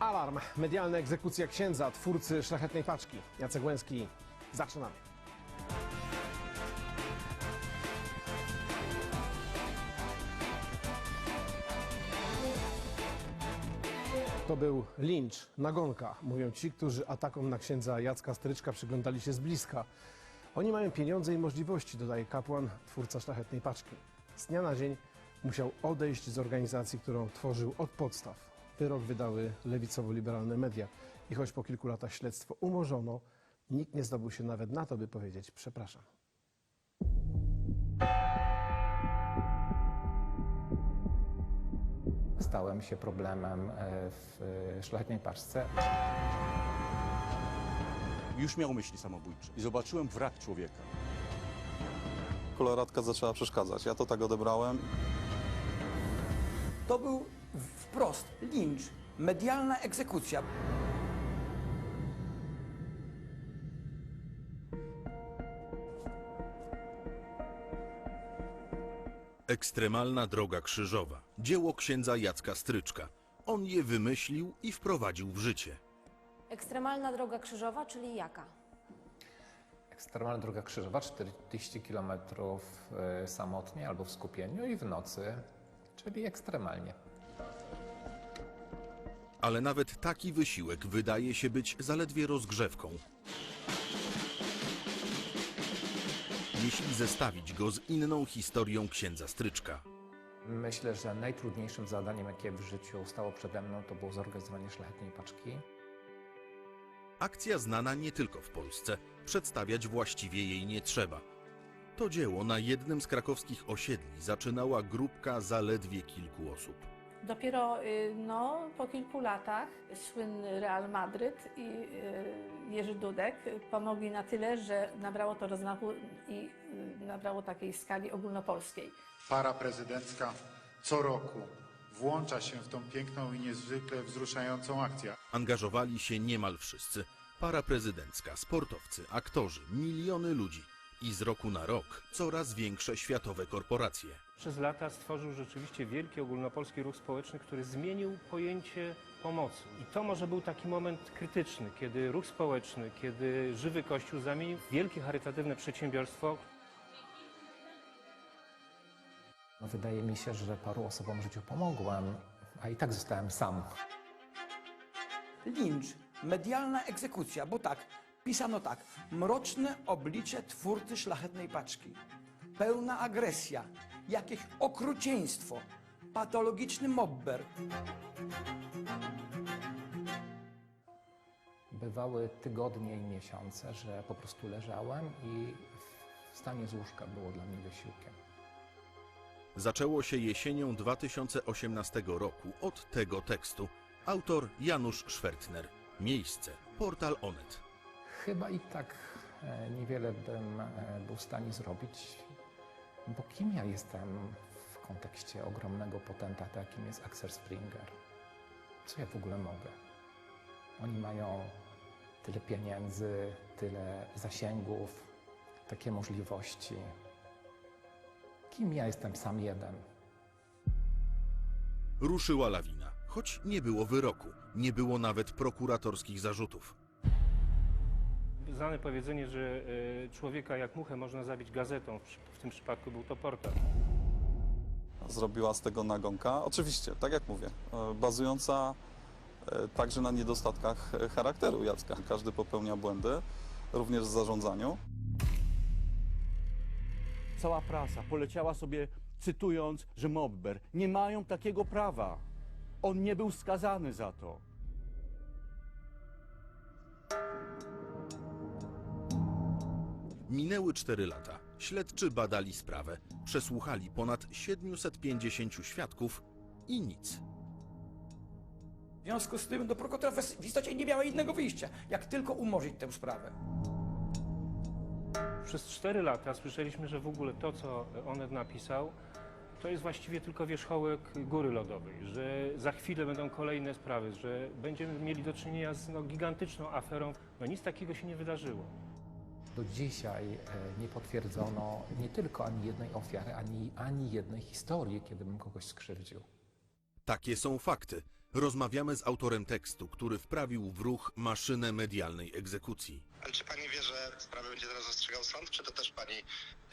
Alarm! Medialna egzekucja księdza, twórcy szlachetnej paczki. Jacek Łęski. Zaczynamy. To był lincz, nagonka, mówią ci, którzy atakom na księdza Jacka Stryczka przyglądali się z bliska. Oni mają pieniądze i możliwości, dodaje kapłan, twórca szlachetnej paczki. Z dnia na dzień musiał odejść z organizacji, którą tworzył od podstaw. Wyrok wydały lewicowo-liberalne media i choć po kilku latach śledztwo umorzono, nikt nie zdobył się nawet na to, by powiedzieć przepraszam. Stałem się problemem e, w e, szlachetnej paczce. Już miał myśli samobójcze i zobaczyłem wrak człowieka. koloratka zaczęła przeszkadzać. Ja to tak odebrałem. To był wprost lincz, medialna egzekucja. Ekstremalna droga krzyżowa. Dzieło księdza Jacka Stryczka. On je wymyślił i wprowadził w życie. Ekstremalna droga krzyżowa, czyli jaka? Ekstremalna droga krzyżowa, 40 km samotnie albo w skupieniu i w nocy, czyli ekstremalnie. Ale nawet taki wysiłek wydaje się być zaledwie rozgrzewką. Jeśli zestawić go z inną historią księdza Stryczka. Myślę, że najtrudniejszym zadaniem, jakie w życiu stało przede mną, to było zorganizowanie szlachetnej paczki. Akcja znana nie tylko w Polsce. Przedstawiać właściwie jej nie trzeba. To dzieło na jednym z krakowskich osiedli zaczynała grupka zaledwie kilku osób. Dopiero y, no, po kilku latach słynny Real Madryt i y, Jerzy Dudek pomogli na tyle, że nabrało to rozmachu i y, nabrało takiej skali ogólnopolskiej. para prezydencka co roku włącza się w tą piękną i niezwykle wzruszającą akcję. Angażowali się niemal wszyscy. Para prezydencka, sportowcy, aktorzy, miliony ludzi. I z roku na rok coraz większe światowe korporacje. Przez lata stworzył rzeczywiście wielki ogólnopolski ruch społeczny, który zmienił pojęcie pomocy. I to może był taki moment krytyczny, kiedy ruch społeczny, kiedy żywy Kościół zamienił w wielkie charytatywne przedsiębiorstwo, No, wydaje mi się, że paru osobom w życiu pomogłem, a i tak zostałem sam. Lincz, medialna egzekucja, bo tak, pisano tak. Mroczne oblicze twórcy szlachetnej paczki. Pełna agresja, jakieś okrucieństwo, patologiczny mobber. Bywały tygodnie i miesiące, że po prostu leżałem i wstanie z łóżka było dla mnie wysiłkiem. Zaczęło się jesienią 2018 roku od tego tekstu. Autor Janusz Szwertner. Miejsce portal Onet. Chyba i tak e, niewiele bym e, był w stanie zrobić, bo kim ja jestem w kontekście ogromnego potentata, jakim jest Axel Springer? Co ja w ogóle mogę? Oni mają tyle pieniędzy, tyle zasięgów, takie możliwości. Kim ja jestem sam jeden? Ruszyła lawina, choć nie było wyroku, nie było nawet prokuratorskich zarzutów. Znane powiedzenie, że e, człowieka jak muchę można zabić gazetą, w, tym przypadku był to portal. Zrobiła z tego nagonka. Oczywiście, tak jak mówię, e, bazująca e, także na niedostatkach charakteru Jacka. Każdy popełnia błędy, również w zarządzaniu. Cała prasa poleciała sobie cytując, że Mobber nie mają takiego prawa. On nie był skazany za to. Minęły cztery lata. Śledczy badali sprawę, przesłuchali ponad 750 świadków i nic. W związku z tym do prokuratora w istocie nie miała innego wyjścia, jak tylko umorzyć tę sprawę. Przez 4 lata słyszeliśmy, że w ogóle to, co Onet napisał, to jest właściwie tylko wierzchołek góry lodowej, że za chwilę będą kolejne sprawy, że będziemy mieli do czynienia z no, gigantyczną aferą. No nic takiego się nie wydarzyło. Do dzisiaj e, nie potwierdzono nie tylko ani jednej ofiary, ani, ani jednej historii, kiedy bym kogoś skrzywdził. Takie są fakty. Rozmawiamy z autorem tekstu, który wprawił w ruch maszynę medialnej egzekucji. Ale czy pani wie, że sprawę będzie teraz rozstrzygał sąd, czy to też pani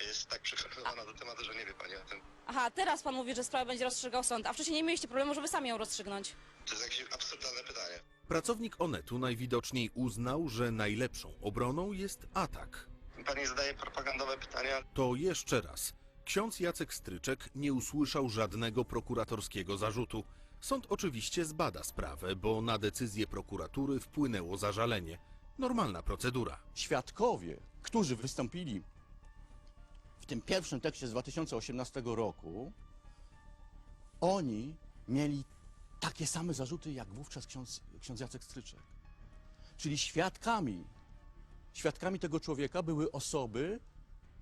jest tak przygotowana do tematu, że nie wie pani o tym? Aha, teraz pan mówi, że sprawę będzie rozstrzygał sąd, a wcześniej nie mieliście problemu, żeby sami ją rozstrzygnąć. To jest jakieś absurdalne pytanie. Pracownik Onetu najwidoczniej uznał, że najlepszą obroną jest atak. Pani zadaje propagandowe pytania. To jeszcze raz. Ksiądz Jacek Stryczek nie usłyszał żadnego prokuratorskiego zarzutu. Sąd oczywiście zbada sprawę, bo na decyzję prokuratury wpłynęło zażalenie. Normalna procedura. Świadkowie, którzy wystąpili w tym pierwszym tekście z 2018 roku, oni mieli takie same zarzuty jak wówczas ksiądz, ksiądz Jacek Stryczek. Czyli świadkami, świadkami tego człowieka były osoby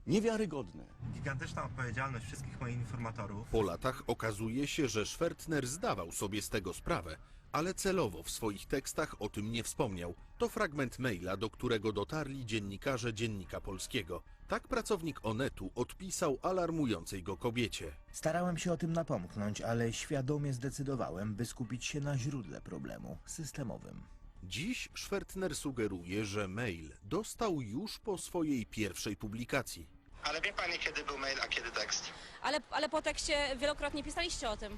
niewiarygodne. Gigantyczna odpowiedzialność wszystkich moich informatorów. Po latach okazuje się, że Schwertner zdawał sobie z tego sprawę, ale celowo w swoich tekstach o tym nie wspomniał. To fragment maila, do którego dotarli dziennikarze Dziennika Polskiego. Tak pracownik Onetu odpisał alarmującej go kobiecie. Starałem się o tym napomknąć, ale świadomie zdecydowałem, by skupić się na źródle problemu systemowym. Dziś Schwertner sugeruje, że mail dostał już po swojej pierwszej publikacji. Ale wie pani, kiedy był mail, a kiedy tekst? Ale, ale po tekście wielokrotnie pisaliście o tym.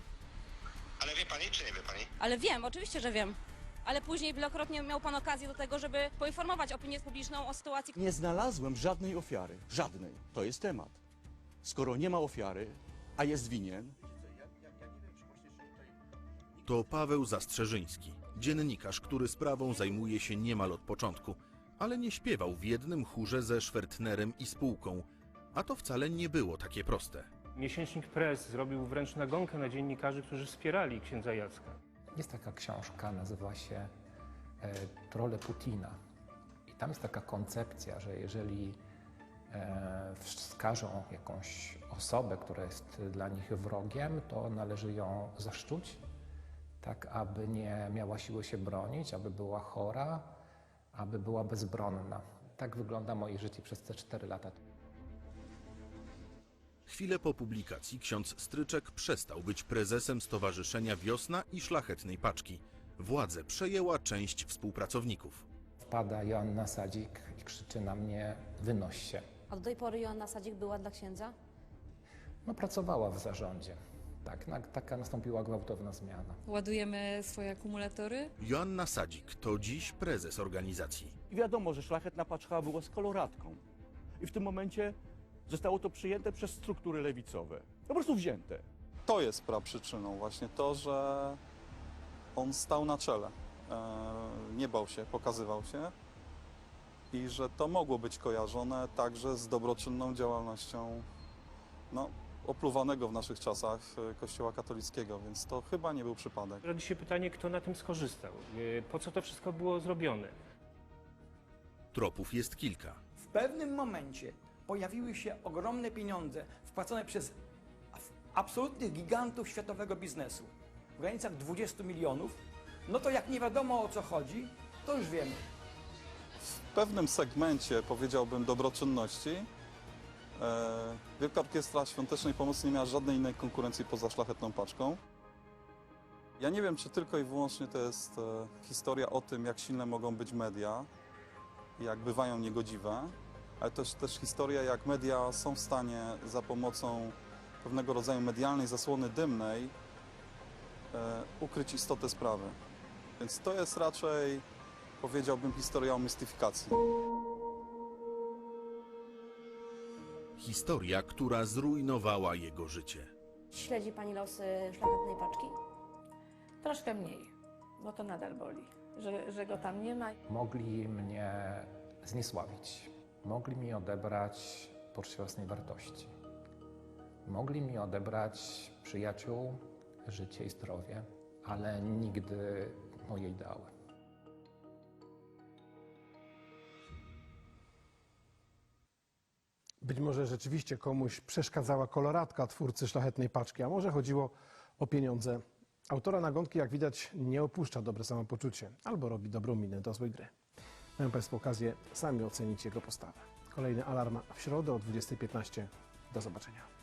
Ale wie pani, czy nie wie pani? Ale wiem, oczywiście, że wiem. Ale później wielokrotnie miał pan okazję do tego, żeby poinformować opinię publiczną o sytuacji. Nie znalazłem żadnej ofiary. Żadnej. To jest temat. Skoro nie ma ofiary, a jest winien, To Paweł Zastrzeżyński, dziennikarz, który sprawą zajmuje się niemal od początku, ale nie śpiewał w jednym chórze ze Schwertnerem i spółką. A to wcale nie było takie proste. Miesięcznik Press zrobił wręcz nagonkę na dziennikarzy, którzy wspierali księdza Jacka. Jest taka książka, nazywa się e, Trole Putina. I tam jest taka koncepcja, że jeżeli e, wskażą jakąś osobę, która jest dla nich wrogiem, to należy ją zaszczuć, tak aby nie miała siły się bronić, aby była chora, aby była bezbronna. Tak wygląda moje życie przez te cztery lata. Chwilę po publikacji ksiądz Stryczek przestał być prezesem Stowarzyszenia Wiosna i Szlachetnej Paczki. Władzę przejęła część współpracowników. Wpada Joanna Sadzik i krzyczy na mnie, wynoś się. A do tej pory Joanna Sadzik była dla księdza? No, pracowała w zarządzie. Tak, na, taka nastąpiła gwałtowna zmiana. Ładujemy swoje akumulatory. Joanna Sadzik to dziś prezes organizacji. I wiadomo, że szlachetna paczka była z koloratką. I w tym momencie zostało to przyjęte przez struktury lewicowe. Po prostu wzięte. To jest praprzyczyną właśnie to, że on stał na czele. E, Nie bał się, pokazywał się i że to mogło być kojarzone także z dobroczynną działalnością no, opluwanego w naszych czasach e, Kościoła katolickiego, więc to chyba nie był przypadek. Rodzi się pytanie, kto na tym skorzystał? Yy, Po co to wszystko było zrobione? Tropów jest kilka. W pewnym momencie pojawiły się ogromne pieniądze wpłacone przez absolutnych gigantów światowego biznesu w granicach 20 milionów. No to jak nie wiadomo o co chodzi, to już wiemy. W pewnym segmencie, powiedziałbym, dobroczynności e, Wielka Orkiestra Świątecznej Pomocy nie miała żadnej innej konkurencji poza szlachetną paczką. Ja nie wiem, czy tylko i wyłącznie to jest e, historia o tym, jak silne mogą być media jak bywają niegodziwe, ale to jest też historia, jak media są w stanie za pomocą pewnego rodzaju medialnej zasłony dymnej e, ukryć istotę sprawy. Więc to jest raczej, powiedziałbym, historia o mistyfikacji. Historia, która zrujnowała jego życie. Śledzi pani losy szlachetnej paczki? Troszkę mniej, bo to nadal boli, że, że go tam nie ma. Mogli mnie zniesławić, mogli mi odebrać poczucie własnej wartości, mogli mi odebrać przyjaciół, życie i zdrowie, ale nigdy moje ideały. Być może rzeczywiście komuś przeszkadzała koloratka twórcy szlachetnej paczki, a może chodziło o pieniądze. Autora nagonki, jak widać, nie opuszcza dobre samopoczucie albo robi dobrą minę do złej gry. Mają Państwo okazję sami ocenić jego postawę. Kolejny alarm w środę o 20.15. Do zobaczenia.